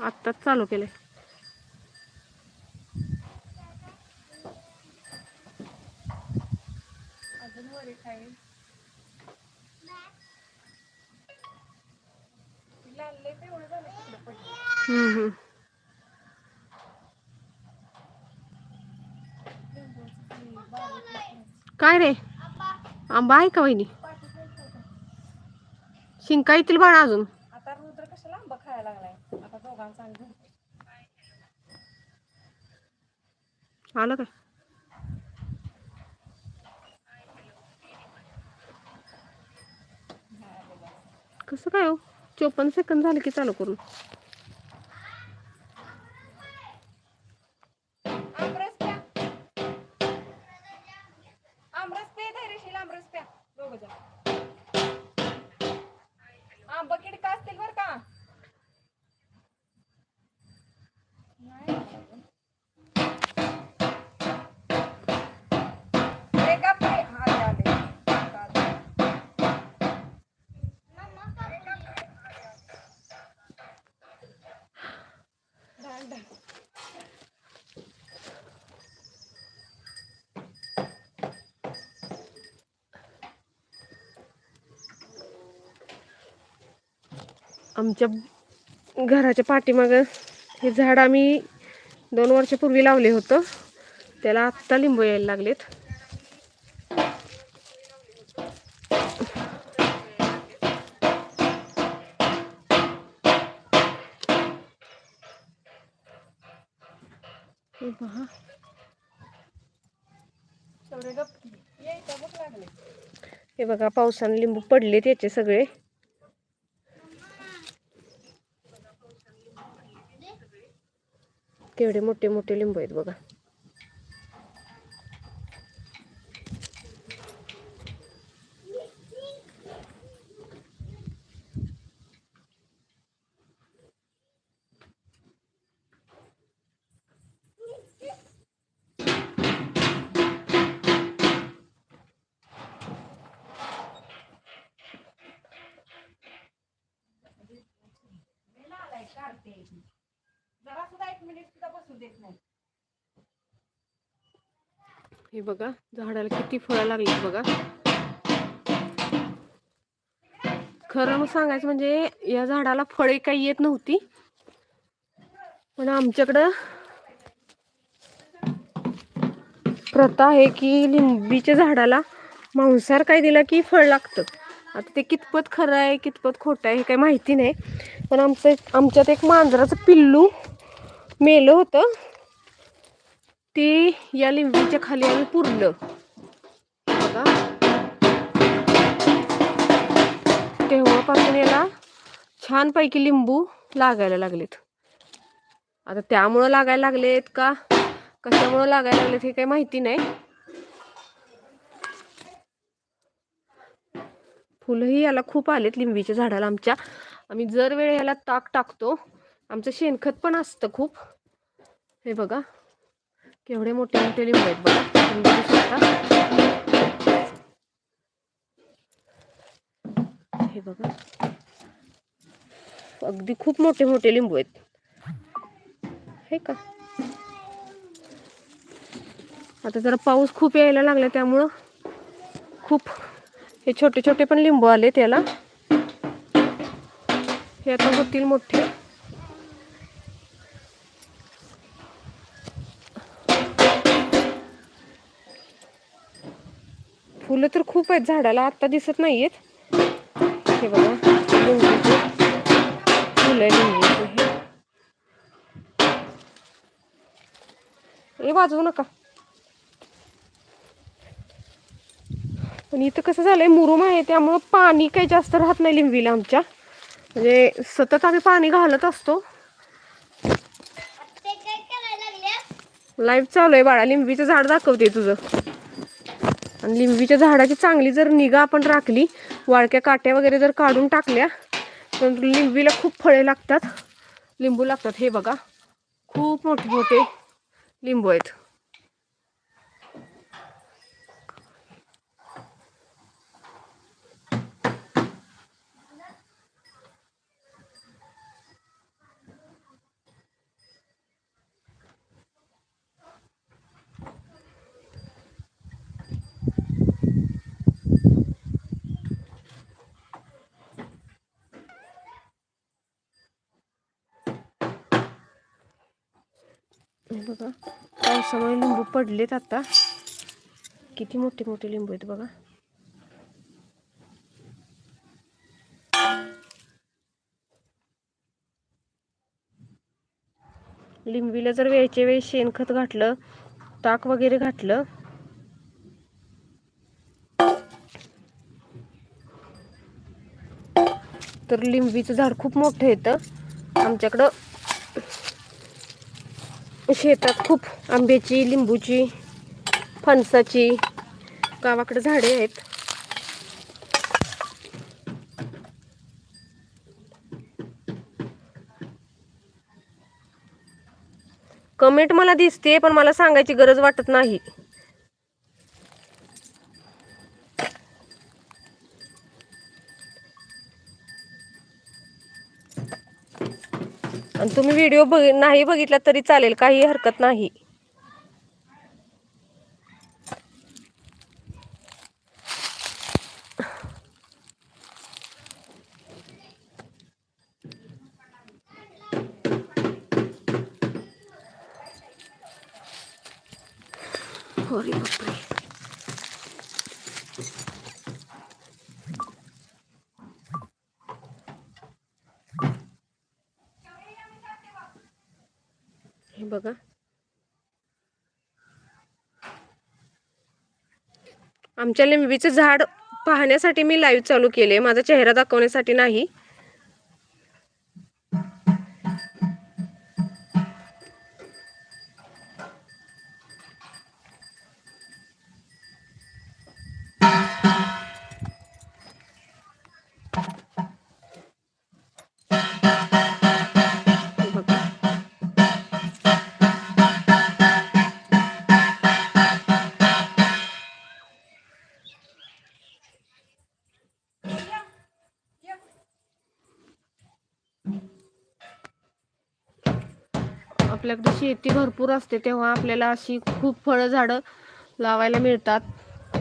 आत्ताच चालू पडलं. हम्म. काय रे? आंबा आहे का वहिनी? शिंका येतील बाळा अजून. आंबा खायला लागलाय. आता दोघांचा. आलं काय? कसं काय हो? चोपन्न सेकंद झाले की चालू करून. आमरस प्या. धैर्यशील आमरस प्या. दोघ जण आमच्या घराच्या पाठीमागं हे झाड आम्ही दोन वर्षापूर्वी लावले होतं. त्याला आत्ता लिंबू यायला लागलेत. हे पहा. हे बघा पावसाने लिंबू पडलेत याचे सगळे. केवढे मोठे मोठे लिंबू आहेत बघा आलाय काढते जरा सुद्धा एक मिनिट सुद्धा बसू देत नाही हे बघा झाडाला किती फळं लागली बघा. खरं मग सांगायचं म्हणजे या झाडाला फळे काही येत नव्हती. पण आमच्याकडं प्रथा आहे की लिंबीच्या झाडाला मांसाहार काय दिला की फळ लागतं. आता ते कितपत खरं आहे कितपत खोटं आहे हे काही माहिती नाही. पण आमचं एक- आमच्यात एक मांजराचं पिल्लू मेलं होतं. ते या लिंबीच्या खाली आम्ही पुरलं. बघा. तेव्हापासून याला छानपैकी लिंबू लागायला लागलेत. आता त्यामुळं लागायला लागलेत का? कशामुळं लागायला लागलेत हे काही माहिती नाही. फुलंही याला खूप आलेत लिंबीच्या झाडाला आमच्या. आम्ही जर वेळ याला ताक टाकतो. आमचं शेणखत पण असतं खूप. हे बघा. केवढे मोठे मोठे लिंबू आहेत बघा. तुम्ही बघू शकता. हे बघा. अगदी खूप मोठे मोठे लिंबू आहेत. हे का? आता जरा पाऊस खूप यायला लागला त्यामुळं खूप हे छोटे छोटे पण लिंबू आले त्याला. हे आता होतील मोठे. फुलं तर खूप आहेत झाडाला आता दिसत नाहीयेत. हे बघा फुलं आहे हे हे वाजवू नका. पण इथं कसं झालंय मुरुम आहे त्यामुळं पाणी काही जास्त राहत नाही लिंबीला आमच्या. म्हणजे सतत आम्ही पाणी घालत असतो. लाईव्ह चालू आहे बाळा लिंबीचं झाड दाखवते तुझं. आणि लिंबीच्या झाडाची चांगली जर निगा आपण राखली वाळक्या काट्या वगैरे जर काढून टाकल्या तर लिंबीला खूप फळे लागतात. लिंबू लागतात हे बघा. खूप मोठे मोठे लिंबू आहेत. हे बघा. पावसामुळे लिंबू पडलेत आता. किती मोठे मोठे लिंबू आहेत बघा. लिंबीला जर वेळच्या वेळी शेणखत घातलं ताक वगैरे घातलं तर लिंबीचं झाड खूप मोठं येतं आमच्याकडं शेतात खूप आंब्याची लिंबूची फणसाची. गावाकडे झाडे आहेत. कमेंट मला दिसते पण मला सांगायची गरज वाटत नाही. आणि तुम्ही व्हिडिओ बघ नाही बघितला तरी चालेल काही हरकत नाही. अरे बघा. आमच्या लिंबीचं झाड पाहण्यासाठी मी लाईव्ह चालू केले माझा चेहरा दाखवण्यासाठी नाही. आपल्याकडे शेती भरपूर असते तेव्हा आपल्याला अशी खूप फळं झाडं लावायला मिळतात.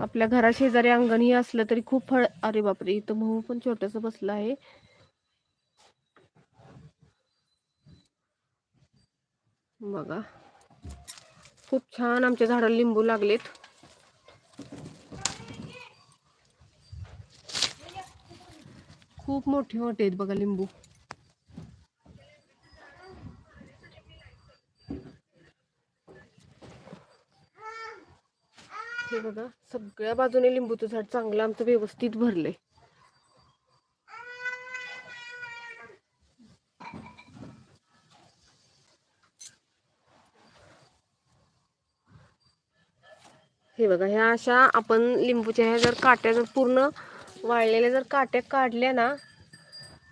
आपल्या घरा शेजारी अंगणही असलं तरी खूप फळ अरे बापरे इथं मऊ पण छोटस बसलं आहे. बघा. खूप छान आमच्या झाडाला लिंबू लागलेत. खूप मोठे मोठे आहेत बघा लिंबू हे बघा सगळ्या बाजूने लिंबूचं झाड चांगलं आमचं व्यवस्थित भरलंय. हे बघा ह्या अशा आपण लिंबूच्या ह्या जर काट्या जर पूर्ण वाळलेल्या जर काट्या काढल्या ना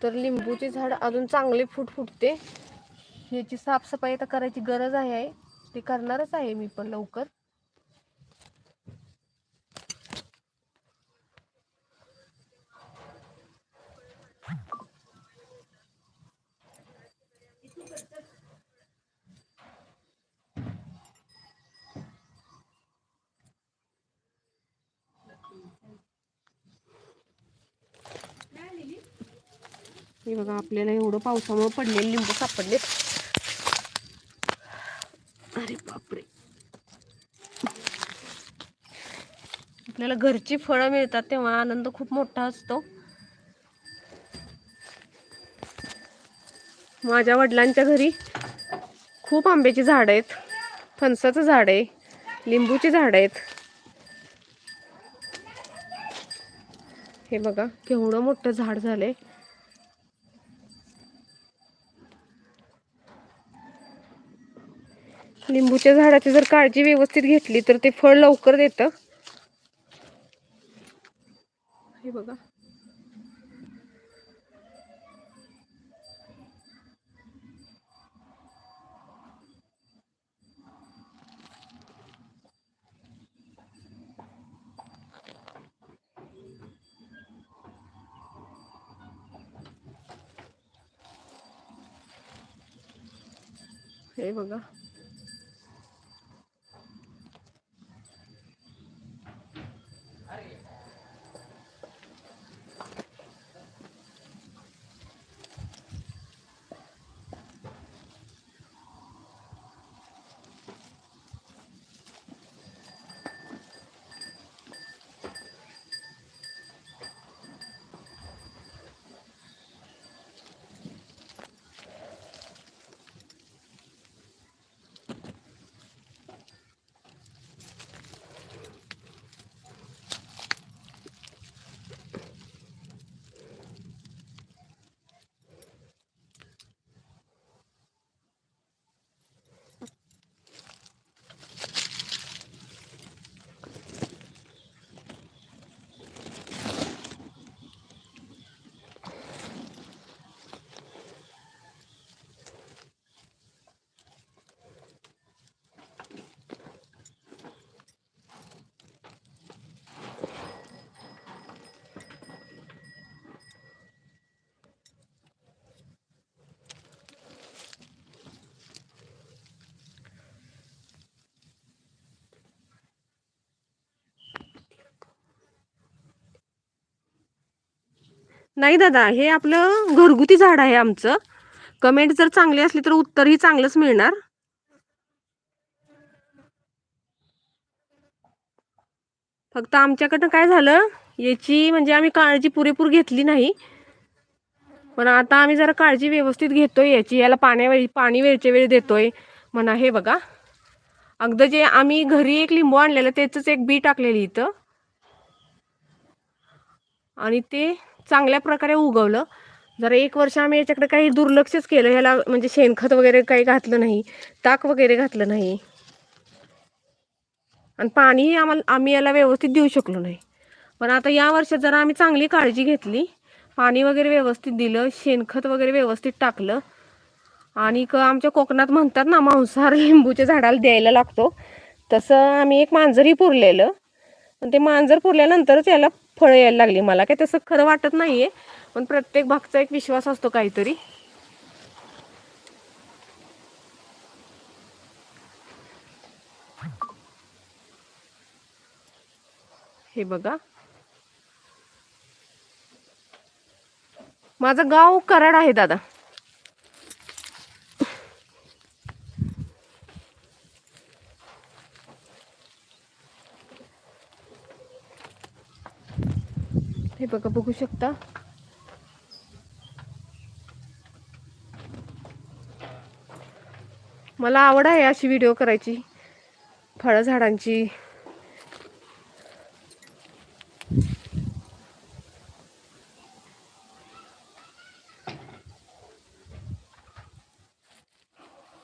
तर लिंबूचे झाड अजून चांगले फुट फुटते. ह्याची साफसफाई तर करायची गरज आहे ते करणारच आहे मी पण लवकर. हे बघा आपल्याला एवढं पावसामुळे पडलेले लिंबू सापडले अरे बापरे. आपल्याला घरची फळं मिळतात तेव्हा आनंद खूप मोठा असतो. माझ्या वडिलांच्या घरी खूप आंब्याची झाड आहेत. फणसाचं झाड आहे. लिंबूची झाड आहेत. हे बघा केवढं मोठं झाड झालंय. लिंबूच्या झाडाची जर काळजी व्यवस्थित घेतली तर ते फळ लवकर देतं. हे बघा. हे बघा. नाही दादा हे आपलं घरगुती झाड आहे आमचं. कमेंट जर चांगली असली तर उत्तरही चांगलंच मिळणार. फक्त आमच्याकडनं काय झालं याची म्हणजे आम्ही काळजी पुरेपूर घेतली नाही. पण आता आम्ही जरा काळजी व्यवस्थित घेतोय याची याला पाण्यावेळी पाणी वेळच्या वेळ देतोय म्हणा हे बघा. अगदी जे आम्ही घरी एक लिंबू आणलेलं त्याचंच एक बी टाकलेली इथं. आणि ते चांगल्या प्रकारे उगवलं. जरा एक वर्ष आम्ही याच्याकडे काही दुर्लक्षच केलं ह्याला म्हणजे शेणखत वगैरे काही घातलं नाही ताक वगैरे घातलं नाही. आणि पाणीही आम्हाला आम्ही याला व्यवस्थित देऊ शकलो नाही. पण आता या वर्षात जरा आम्ही चांगली काळजी घेतली. पाणी वगैरे व्यवस्थित दिलं शेणखत वगैरे व्यवस्थित टाकलं. आणि क आमच्या कोकणात म्हणतात ना मांसाहार लिंबूच्या झाडाला द्यायला लागतो. तसं आम्ही एक मांजरही पुरलेलं. पण ते मांजर पुरल्यानंतरच याला फळं यायला लागली मला काय तसं खरं वाटत नाहीये पण प्रत्येक भागचा एक विश्वास असतो काहीतरी. हे बघा. माझं गाव कराड आहे दादा. बघा बघू शकता. मला आवड आहे अशी व्हिडिओ करायची फळ झाडांची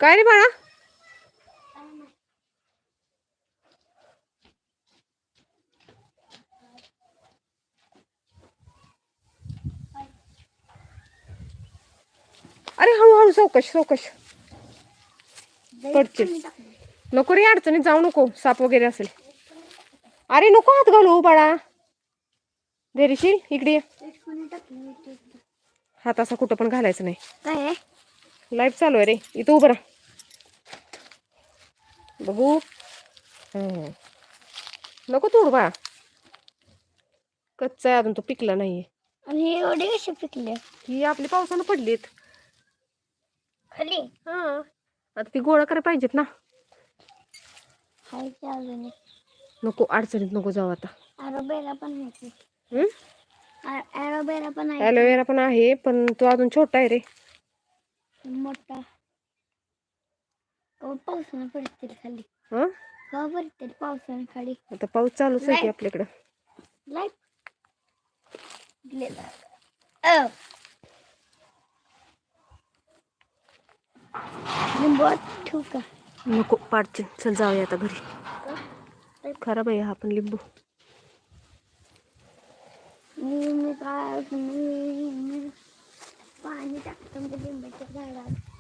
काय रे बाळा? चौकश चौकश. पडशील नको रे अडचणीत जाऊ नको. साप वगैरे असेल. अरे नको हात घालू बाळा. धैर्यशील इकडे. हात असा कुठं पण घालायचं नाही. लाईव्ह चालू आहे रे. इथं उभं राहा. बघू. नको तोड बा कच्चा आहे अजून तो पिकला नाहीये. आणि एवढे कसे पिकले? ही आपली पावसानं पडलीत. खाली हा. आता ती गोळा करायला पाहिजेत ना. हाय अजून नको अडचणीत नको जाऊ आता. ॲरोबेरा पण ॲरोबेरा पण आहे. ॲलोवेरा पण आहे पण तो अजून छोटा आहे रे. मोठा. कवा पावसानं पडतील खाली. हा? कवा पडतील पावसानं खाली? आता पाऊस चालूच आहे की आपल्याकडं. लाइट लिंबू ठेवू का? नको पाडचे चल जाऊया आता घरी. खराब आहे हा पण लिंबू. मी मी काय पाणी टाकतो म्हणजे लिंबाच्या झाडात